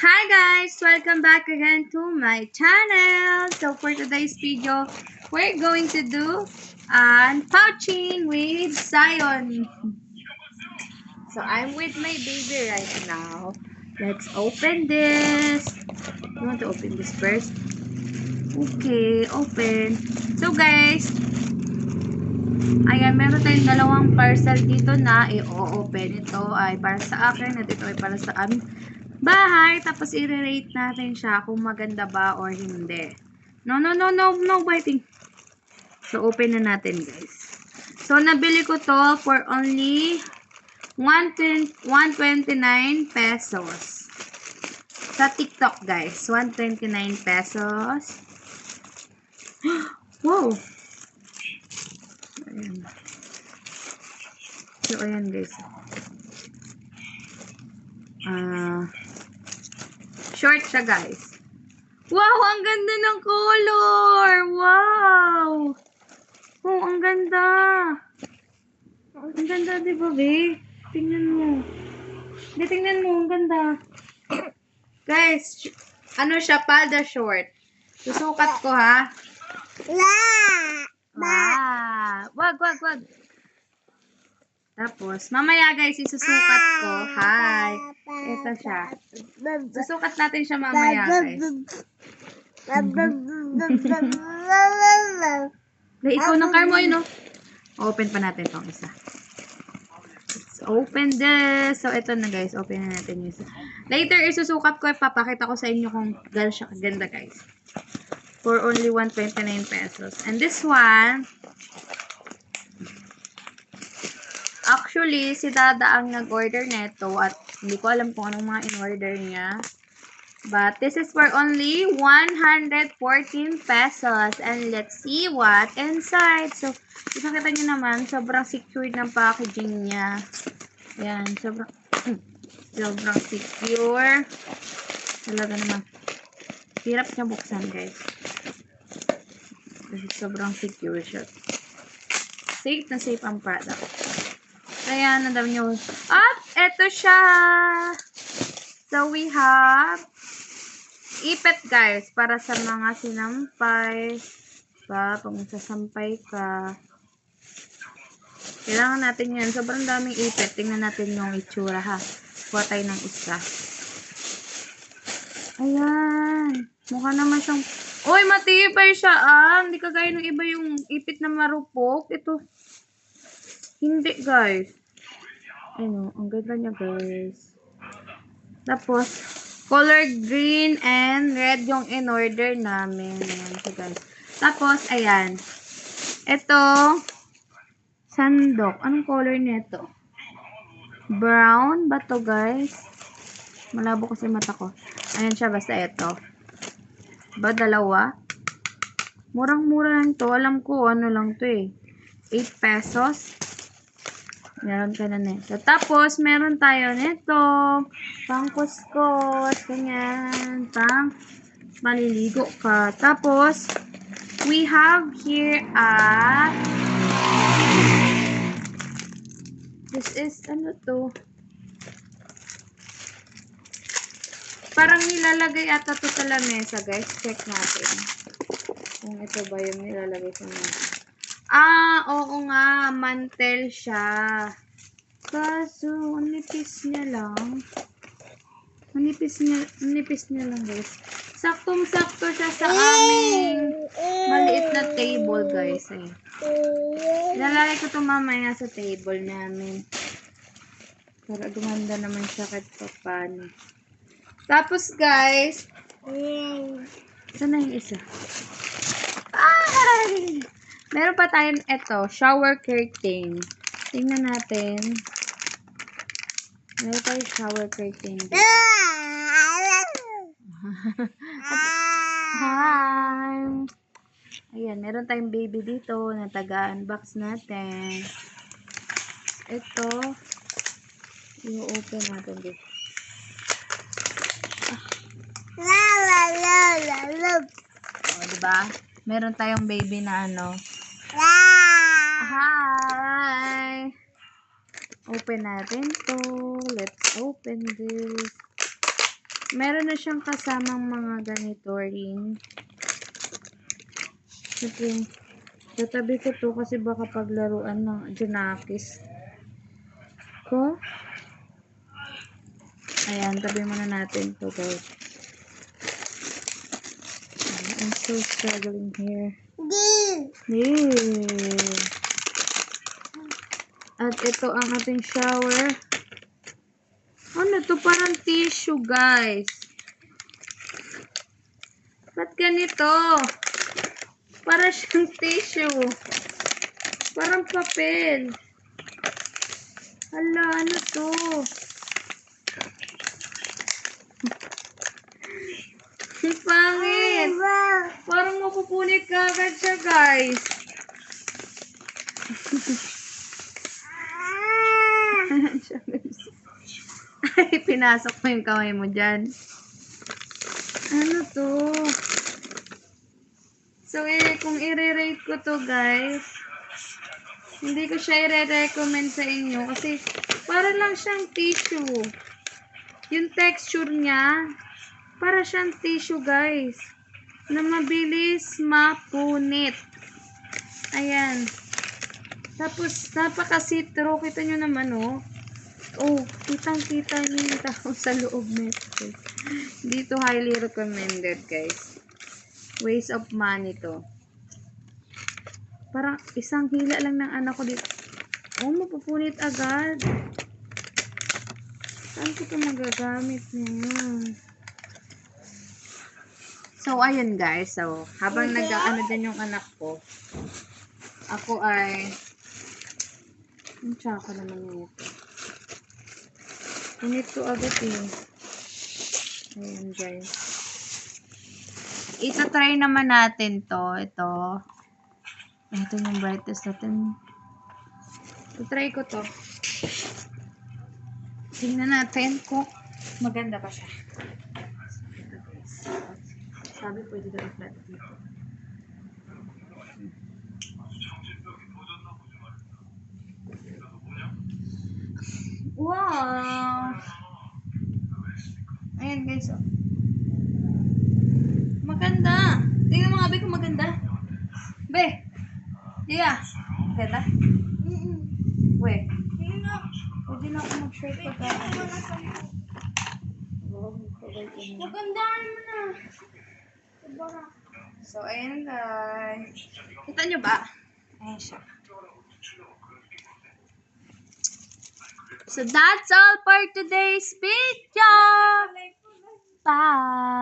Hi guys! Welcome back again to my channel! So for today's video, we're going to do unpouching with Zion. So I'm with my baby right now. Let's open this. You want to open this first? Okay, open. So guys, ayan, meron tayong dalawang parcel dito na i-open. Ito ay para sa akin at ito ay para sa aming bahay. Tapos i-rate natin siya kung maganda ba or hindi. No, no, no, no, no biting. So, open na natin guys. So, nabili ko to for only 120 129 pesos. Sa TikTok guys. 129 pesos. wow! Ayan. So, ayan guys. Ah, short siya guys. Wow, ang ganda ng color! Wow! Oh, ang ganda! Ang ganda, di ba, be? Tingnan mo. Hindi, tingnan mo, ang ganda. Guys, ano siya, palda short. Susukat ko, ha? Wow! Wag, wag, wag. Tapos, mamaya guys, isusukat ko. Hi! Ito siya. Susukat natin siya mamaya guys. Dahil ikaw ng car mo yun, no? Open pa natin itong isa. Let's open this. So, ito na guys. Open na natin yung isa. Later, isusukat ko. Ipapakita ko sa inyo kung gano'n siya kaganda guys. For only 129 pesos. And this one, actually, si Dada ang nag-order nito at hindi ko alam kung anong mga in-order niya. But this is for only 114 pesos. And let's see what inside. So, nakita niyo naman, sobrang secured ng packaging niya. Yan, sobrang, sobrang secure. Talaga naman. Hirap siya buksan, guys. Kasi sobrang secure siya. Safe na safe ang product. Kaya, nadam nyo. At, eto siya! So, we have ipet guys para sa mga sinampay pa pag sasampay ka kailangan natin yan sobrang daming ipet tingnan natin yung itsura ha kuha tayo ng isa ayan mukha naman siyang Uy, matibay siya ah. Hindi kagaya ng iba yung ipit na marupok. Ito. Hindi, guys. Ano, ang ganda niya, guys. Tapos, color green and red yung in-order namin. Ayan siya, guys. Tapos, ayan. Ito, sandok. Anong color nito? Brown ba to, guys? Malabo kasi mata ko. Ayan siya, basta ito. Ba, dalawa? Murang-mura lang to. Alam ko, ano lang to eh. 8 pesos. Meron ka na nito. Tapos, meron tayo nito. Pang kuskus. Ganyan. Pang maliligo ka. Tapos, we have here a this is, ano to? Parang nilalagay ata to sa lamesa, guys. Check natin. Kung ito ba yung nilalagay sa lamesa. Ah, oo nga. Mantel siya. Kaso, nipis niya lang. Ang nipis niya, ang nipis niya lang, guys. Saktong-sakto siya sa aming maliit na table, guys. Ay. Ilalagay ko ito mamaya sa table namin. Para gumanda naman siya kahit pa paano. Tapos, guys, saan na yung isa? Ay! Meron pa tayong ito, shower curtain. Tingnan natin. Meron tayong shower curtain. Hi! Ayan, meron tayong baby dito na taga-unbox natin. Ito, i-open natin dito. O, diba? Meron tayong baby na ano. Hi! Open natin to. Let's open this. meron na siyang kasamang mga ganito ring. Siyempre, tatabi ko to kasi baka paglaruan ng Junakis ko. Ayan, tabi muna natin to guys. I'm so struggling here. Yeah. At ito ang ating shower. Ano to? Parang tissue, guys. Ba't ganito? Para siyang tissue. Parang papel. Hala, ano to? Ang pangit. Parang mapupunit ka agad siya, guys. Ay, pinasok mo yung kamay mo dyan. Ano to? So, eh, kung i-rate ko to, guys, hindi ko siya i-recommend sa inyo kasi para lang siyang tissue. Yung texture niya, para siyang tissue, guys, na mabilis mapunit. Ayan. Tapos, napaka-sitro. Kita nyo naman, oh. Oh, kitang-kita niyo yung tao sa loob nito. Dito highly recommended, guys. Waste of money to. Parang isang hila lang ng anak ko dito. Oh, mapupunit agad. Saan ko ito magagamit ngayon? So, ayun guys. So, habang nag-ano din yung anak ko, ako ay ang tsaka naman ito. Punit to agad eh. Ayan guys. Ito try naman natin to. Ito. Ito yung brightest natin. Ito try ko to. Tingnan natin kung maganda pa siya. Sabi pwede daw i-flat dito. Wow! Ayan guys, oh. Maganda. Tingnan mo nga, Be, kung maganda. Be! Iya. Ganda? We. Pwede na ako mag-shirt pa tayo. Maganda naman na. So, ayan guys. Kita nyo ba? Ayan siya. So, that's all for today's video. Bye!